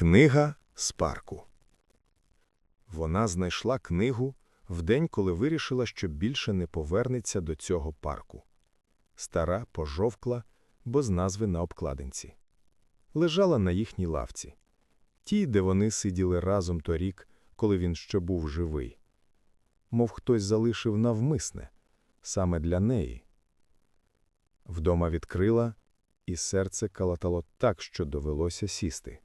Книга з парку. Вона знайшла книгу в день, коли вирішила, що більше не повернеться до цього парку. Стара пожовкла, бо з назви на обкладинці. Лежала на їхній лавці. Тій, де вони сиділи разом торік, коли він ще був живий. Мов хтось залишив навмисне, саме для неї. Вдома відкрила, і серце калатало так, що довелося сісти.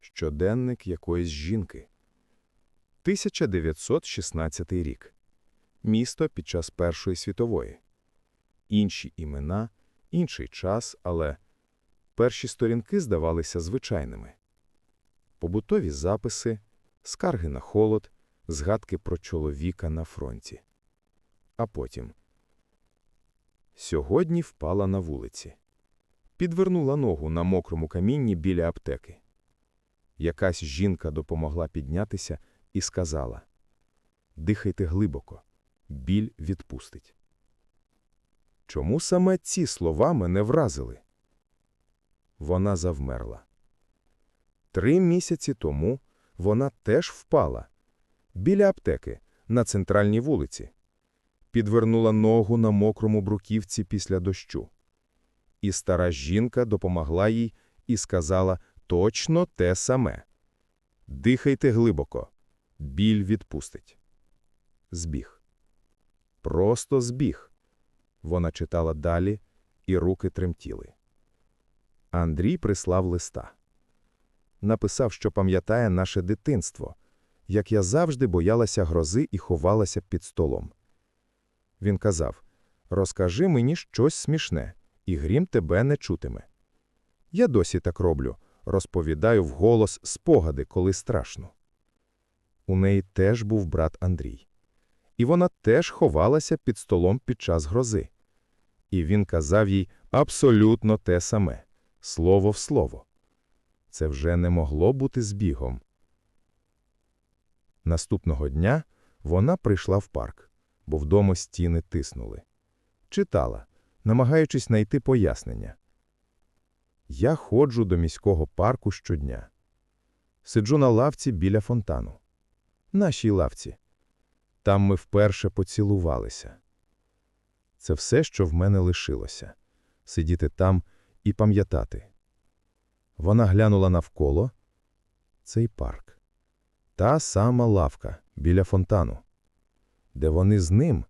Щоденник якоїсь жінки. 1916 рік. Місто під час Першої світової. Інші імена, інший час, але перші сторінки здавалися звичайними. Побутові записи, скарги на холод, згадки про чоловіка на фронті. А потім. Сьогодні впала на вулиці. Підвернула ногу на мокрому камінні біля аптеки. Якась жінка допомогла піднятися і сказала «Дихайте глибоко, біль відпустить». Чому саме ці слова мене вразили? Вона завмерла. Три місяці тому вона теж впала. Біля аптеки, на центральній вулиці. Підвернула ногу на мокрому бруківці після дощу. І стара жінка допомогла їй і сказала точно те саме. Дихайте глибоко. Біль відпустить. Збіг. Просто збіг. Вона читала далі, і руки тремтіли. Андрій прислав листа. Написав, що пам'ятає наше дитинство, як я завжди боялася грози і ховалася під столом. Він казав: Розкажи мені щось смішне, і грім тебе не чутиме. Я досі так роблю, розповідаю вголос спогади, коли страшно. У неї теж був брат Андрій. І вона теж ховалася під столом під час грози. І він казав їй абсолютно те саме, слово в слово. Це вже не могло бути збігом. Наступного дня вона прийшла в парк, бо вдома стіни тиснули. Читала, намагаючись знайти пояснення. Я ходжу до міського парку щодня. Сиджу на лавці біля фонтану. Нашій лавці. Там ми вперше поцілувалися. Це все, що в мене лишилося – сидіти там і пам'ятати. Вона глянула навколо. Цей парк. Та сама лавка біля фонтану. Де вони з ним?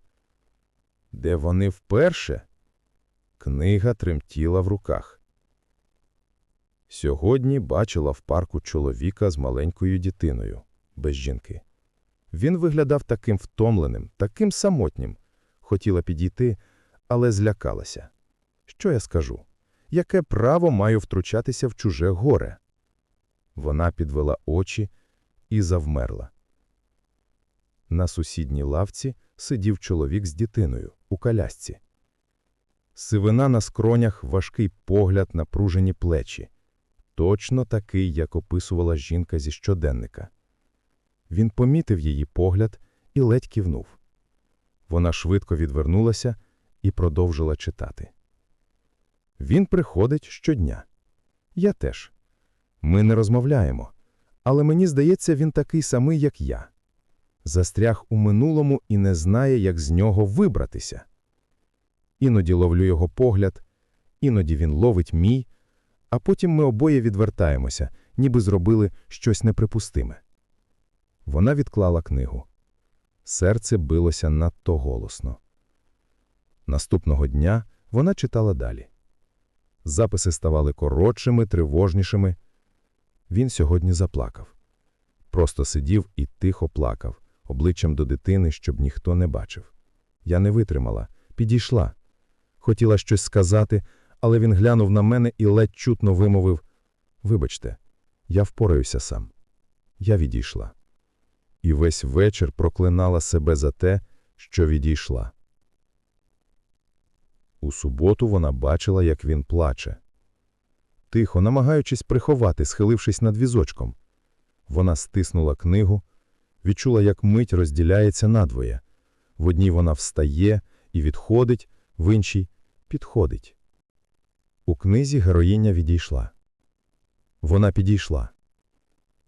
Де вони вперше? Книга тремтіла в руках. Сьогодні бачила в парку чоловіка з маленькою дитиною, без жінки. Він виглядав таким втомленим, таким самотнім. Хотіла підійти, але злякалася. Що я скажу? Яке право маю втручатися в чуже горе? Вона підвела очі і завмерла. На сусідній лавці сидів чоловік з дитиною у колясці. Сивина на скронях, важкий погляд, напружені плечі. Точно такий, як описувала жінка зі щоденника. Він помітив її погляд і ледь кивнув. Вона швидко відвернулася і продовжила читати. Він приходить щодня. Я теж. Ми не розмовляємо, але мені здається, він такий самий, як я. Застряг у минулому і не знає, як з нього вибратися. Іноді ловлю його погляд, іноді він ловить мій, а потім ми обоє відвертаємося, ніби зробили щось неприпустиме. Вона відклала книгу. Серце билося надто голосно. Наступного дня вона читала далі. Записи ставали коротшими, тривожнішими. Він сьогодні заплакав. Просто сидів і тихо плакав, обличчям до дитини, щоб ніхто не бачив. Я не витримала, підійшла. Хотіла щось сказати, але він глянув на мене і ледь чутно вимовив Вибачте, я впораюся сам. Я відійшла. І весь вечір проклинала себе за те, що відійшла. У суботу вона бачила, як він плаче. Тихо, намагаючись приховати, схилившись над візочком. Вона стиснула книгу, відчула, як мить розділяється надвоє. В одній вона встає і відходить, в іншій підходить. У книзі героїня відійшла. Вона підійшла.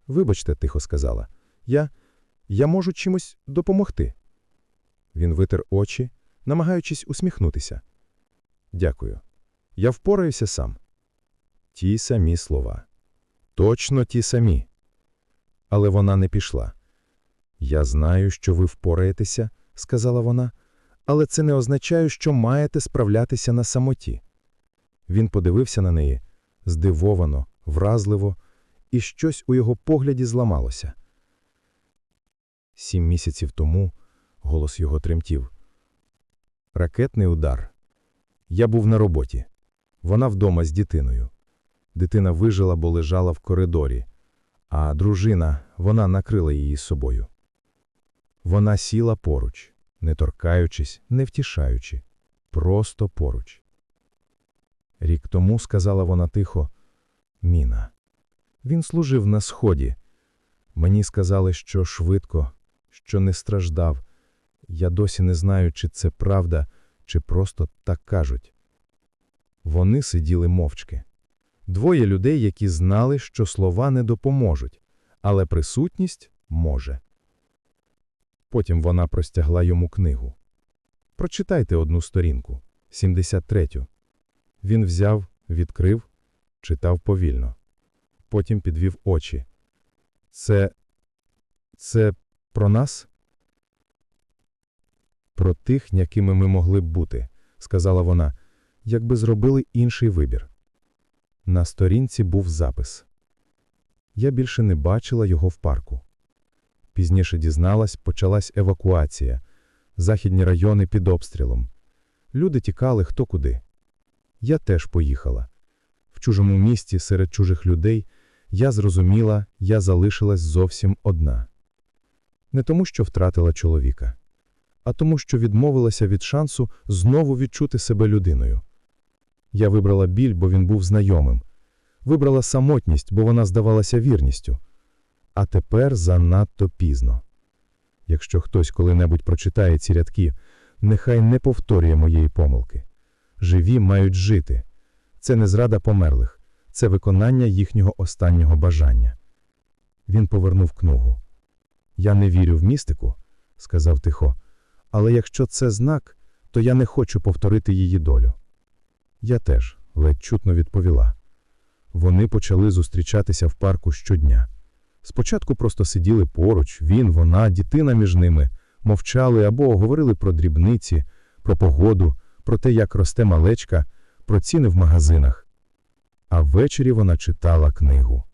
Вибачте, тихо сказала. Я. Я можу чимось допомогти. Він витер очі, намагаючись усміхнутися. Дякую. Я впораюся сам. Ті самі слова. Точно ті самі. Але вона не пішла. Я знаю, що ви впораєтеся, сказала вона, але це не означає, що маєте справлятися на самоті. Він подивився на неї здивовано, вразливо, і щось у його погляді зламалося. Сім місяців тому голос його тремтів. Ракетний удар. Я був на роботі. Вона вдома з дитиною. Дитина вижила, бо лежала в коридорі, а дружина, вона накрила її собою. Вона сіла поруч, не торкаючись, не втішаючи, просто поруч. Рік тому, сказала вона тихо, Міна. Він служив на сході. Мені сказали, що швидко, що не страждав. Я досі не знаю, чи це правда, чи просто так кажуть. Вони сиділи мовчки. Двоє людей, які знали, що слова не допоможуть, але присутність може. Потім вона простягла йому книгу. Прочитайте одну сторінку, 73-ю. Він взяв, відкрив, читав повільно. Потім підвів очі. Це. це про нас? Про тих, якими ми могли б бути, сказала вона, якби зробили інший вибір. На сторінці був запис. Я більше не бачила його в парку. Пізніше дізналась, почалась евакуація, західні райони під обстрілом. Люди тікали хто куди. Я теж поїхала. В чужому місті серед чужих людей я зрозуміла, я залишилась зовсім одна. Не тому, що втратила чоловіка, а тому, що відмовилася від шансу знову відчути себе людиною. Я вибрала біль, бо він був знайомим, вибрала самотність, бо вона здавалася вірністю. А тепер занадто пізно. Якщо хтось коли-небудь прочитає ці рядки, нехай не повторює моєї помилки. Живі мають жити. Це не зрада померлих, це виконання їхнього останнього бажання. Він повернув книгу. Я не вірю в містику, сказав тихо, але якщо це знак, то я не хочу повторити її долю. Я теж ледь чутно відповіла. Вони почали зустрічатися в парку щодня. Спочатку просто сиділи поруч, він, вона, дитина між ними, мовчали або говорили про дрібниці, про погоду, про те, як росте малечка, про ціни в магазинах. А ввечері вона читала книгу.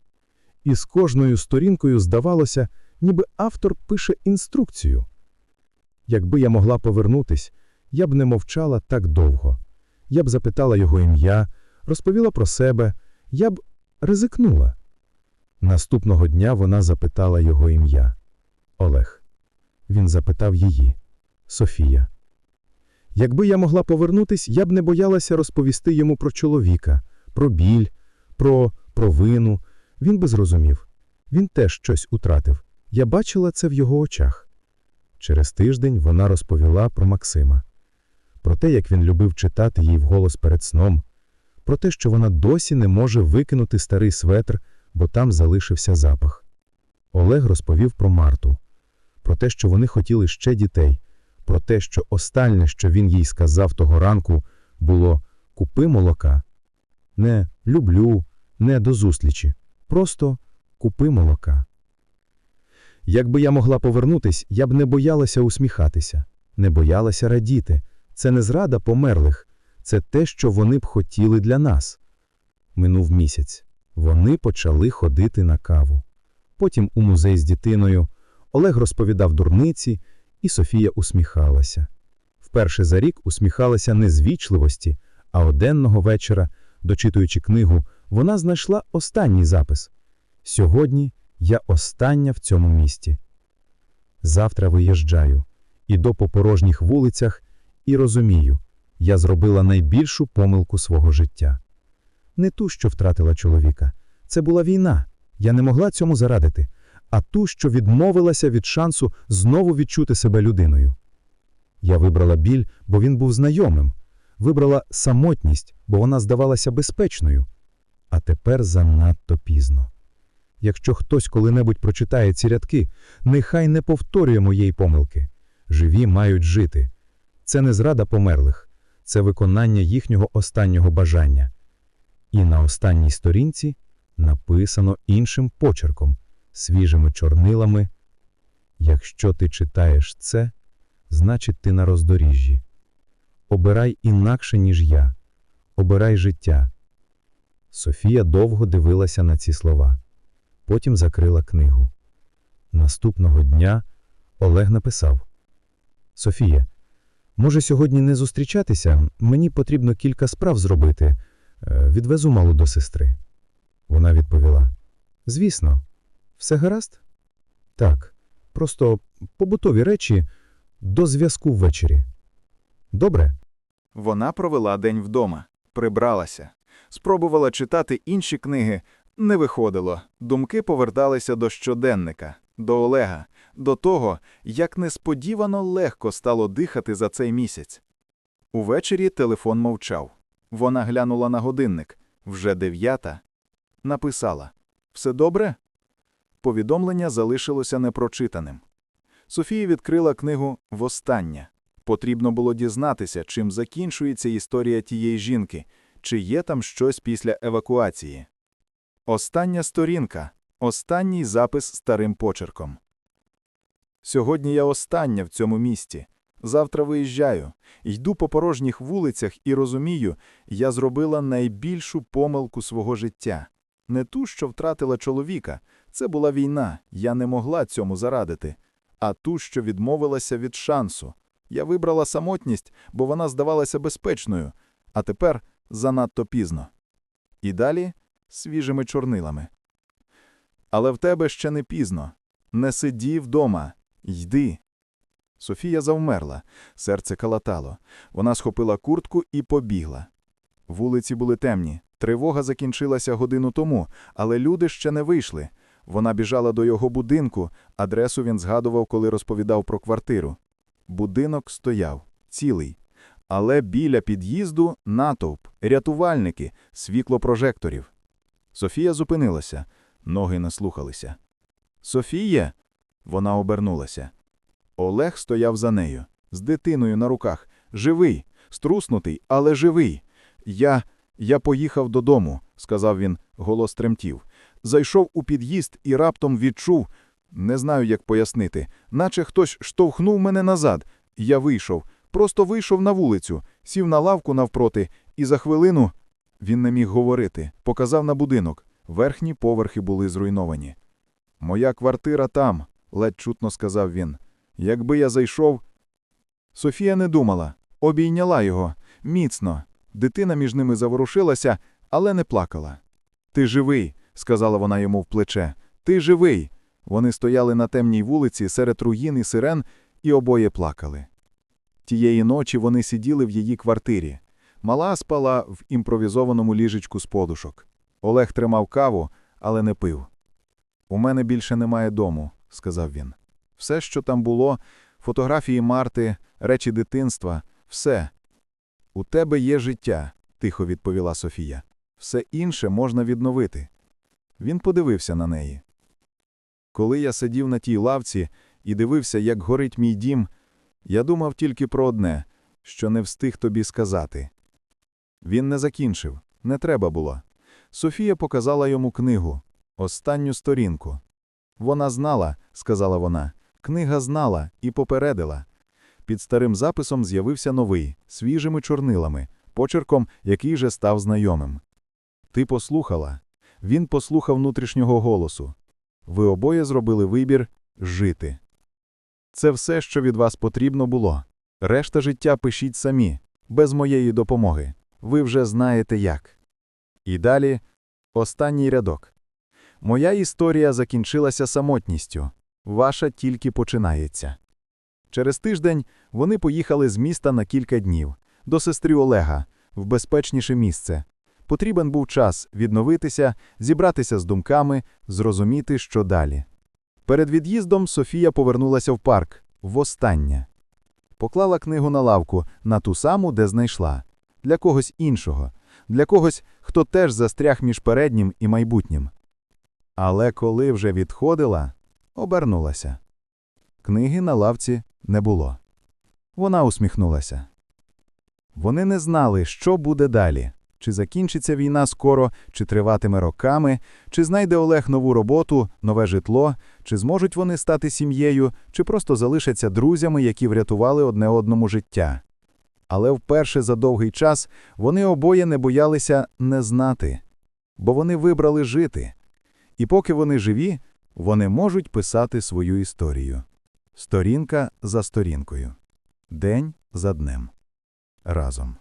І з кожною сторінкою здавалося, ніби автор пише інструкцію. Якби я могла повернутись, я б не мовчала так довго. Я б запитала його ім'я, розповіла про себе, я б ризикнула. Наступного дня вона запитала його ім'я Олег. Він запитав її Софія. Якби я могла повернутись, я б не боялася розповісти йому про чоловіка, про біль, про провину. Він би зрозумів. Він теж щось утратив. Я бачила це в його очах. Через тиждень вона розповіла про Максима, про те, як він любив читати їй вголос перед сном, про те, що вона досі не може викинути старий светр, бо там залишився запах. Олег розповів про Марту, про те, що вони хотіли ще дітей, про те, що останнє, що він їй сказав того ранку, було «Купи молока». Не люблю, не до зустрічі. Просто купи молока. Якби я могла повернутись, я б не боялася усміхатися, не боялася радіти. Це не зрада померлих, це те, що вони б хотіли для нас. Минув місяць. Вони почали ходити на каву. Потім у музей з дитиною. Олег розповідав дурниці, і Софія усміхалася. Вперше за рік усміхалася не з вічливості, а оденного вечора, дочитуючи книгу, вона знайшла останній запис. Сьогодні я остання в цьому місті. Завтра виїжджаю, іду по порожніх вулицях і розумію, я зробила найбільшу помилку свого життя. Не ту, що втратила чоловіка. Це була війна. Я не могла цьому зарадити, а ту, що відмовилася від шансу знову відчути себе людиною. Я вибрала біль, бо він був знайомим, вибрала самотність, бо вона здавалася безпечною. А тепер занадто пізно. Якщо хтось коли-небудь прочитає ці рядки, нехай не повторює моєї помилки. Живі мають жити. Це не зрада померлих, це виконання їхнього останнього бажання. І на останній сторінці написано іншим почерком, свіжими чорнилами. Якщо ти читаєш це, значить ти на роздоріжжі. Обирай інакше, ніж я. Обирай життя. Софія довго дивилася на ці слова. Потім закрила книгу. Наступного дня Олег написав: Софія, може сьогодні не зустрічатися? Мені потрібно кілька справ зробити. Е, Відвезу малу до сестри. Вона відповіла: Звісно, все гаразд? Так, просто побутові речі до зв'язку ввечері. Добре? Вона провела день вдома, прибралася, спробувала читати інші книги, не виходило. Думки поверталися до щоденника, до Олега, до того, як несподівано легко стало дихати за цей місяць. Увечері телефон мовчав. Вона глянула на годинник. Вже дев'ята. Написала Все добре? Повідомлення залишилося непрочитаним. Софія відкрила книгу «Востаннє». Потрібно було дізнатися, чим закінчується історія тієї жінки, чи є там щось після евакуації. Остання сторінка, останній запис старим почерком. Сьогодні я остання в цьому місті. Завтра виїжджаю, йду по порожніх вулицях і розумію, я зробила найбільшу помилку свого життя. Не ту, що втратила чоловіка, це була війна, я не могла цьому зарадити, а ту, що відмовилася від шансу. Я вибрала самотність, бо вона здавалася безпечною, а тепер занадто пізно. І далі свіжими чорнилами. Але в тебе ще не пізно. Не сиді вдома, йди. Софія завмерла, серце калатало. Вона схопила куртку і побігла. Вулиці були темні. Тривога закінчилася годину тому, але люди ще не вийшли. Вона біжала до його будинку, адресу він згадував, коли розповідав про квартиру. Будинок стояв, цілий. Але біля під'їзду натовп, рятувальники, світло прожекторів. Софія зупинилася, ноги не слухалися. Софія? Вона обернулася. Олег стояв за нею, з дитиною на руках, живий, струснутий, але живий. Я. Я поїхав додому, сказав він, голос тремтів. Зайшов у під'їзд і раптом відчув, не знаю, як пояснити, наче хтось штовхнув мене назад. Я вийшов, просто вийшов на вулицю, сів на лавку навпроти, і за хвилину він не міг говорити, показав на будинок. Верхні поверхи були зруйновані. Моя квартира там, ледь чутно сказав він. Якби я зайшов. Софія не думала, обійняла його міцно. Дитина між ними заворушилася, але не плакала. Ти живий, сказала вона йому в плече. Ти живий. Вони стояли на темній вулиці серед руїн і сирен, і обоє плакали. Тієї ночі вони сиділи в її квартирі. Мала спала в імпровізованому ліжечку з подушок. Олег тримав каву, але не пив. У мене більше немає дому, сказав він. Все, що там було, фотографії Марти, речі дитинства, все. У тебе є життя, тихо відповіла Софія. Все інше можна відновити. Він подивився на неї. Коли я сидів на тій лавці і дивився, як горить мій дім, я думав тільки про одне, що не встиг тобі сказати. Він не закінчив, не треба було. Софія показала йому книгу, останню сторінку. Вона знала, сказала вона, книга знала і попередила. Під старим записом з'явився новий, свіжими чорнилами, почерком, який же став знайомим. Ти послухала. Він послухав внутрішнього голосу. Ви обоє зробили вибір жити. Це все, що від вас потрібно було. Решта життя пишіть самі, без моєї допомоги. Ви вже знаєте як. І далі останній рядок. Моя історія закінчилася самотністю. Ваша тільки починається. Через тиждень вони поїхали з міста на кілька днів до сестри Олега в безпечніше місце. Потрібен був час відновитися, зібратися з думками, зрозуміти, що далі. Перед від'їздом Софія повернулася в парк востаннє. Поклала книгу на лавку на ту саму, де знайшла, для когось іншого, для когось, хто теж застряг між переднім і майбутнім. Але коли вже відходила, обернулася. Книги на лавці не було. Вона усміхнулася. Вони не знали, що буде далі. Чи закінчиться війна скоро, чи триватиме роками, чи знайде Олег нову роботу, нове житло, чи зможуть вони стати сім'єю, чи просто залишаться друзями, які врятували одне одному життя. Але вперше за довгий час вони обоє не боялися не знати, бо вони вибрали жити. І поки вони живі, вони можуть писати свою історію. Сторінка за сторінкою. День за днем. Разом.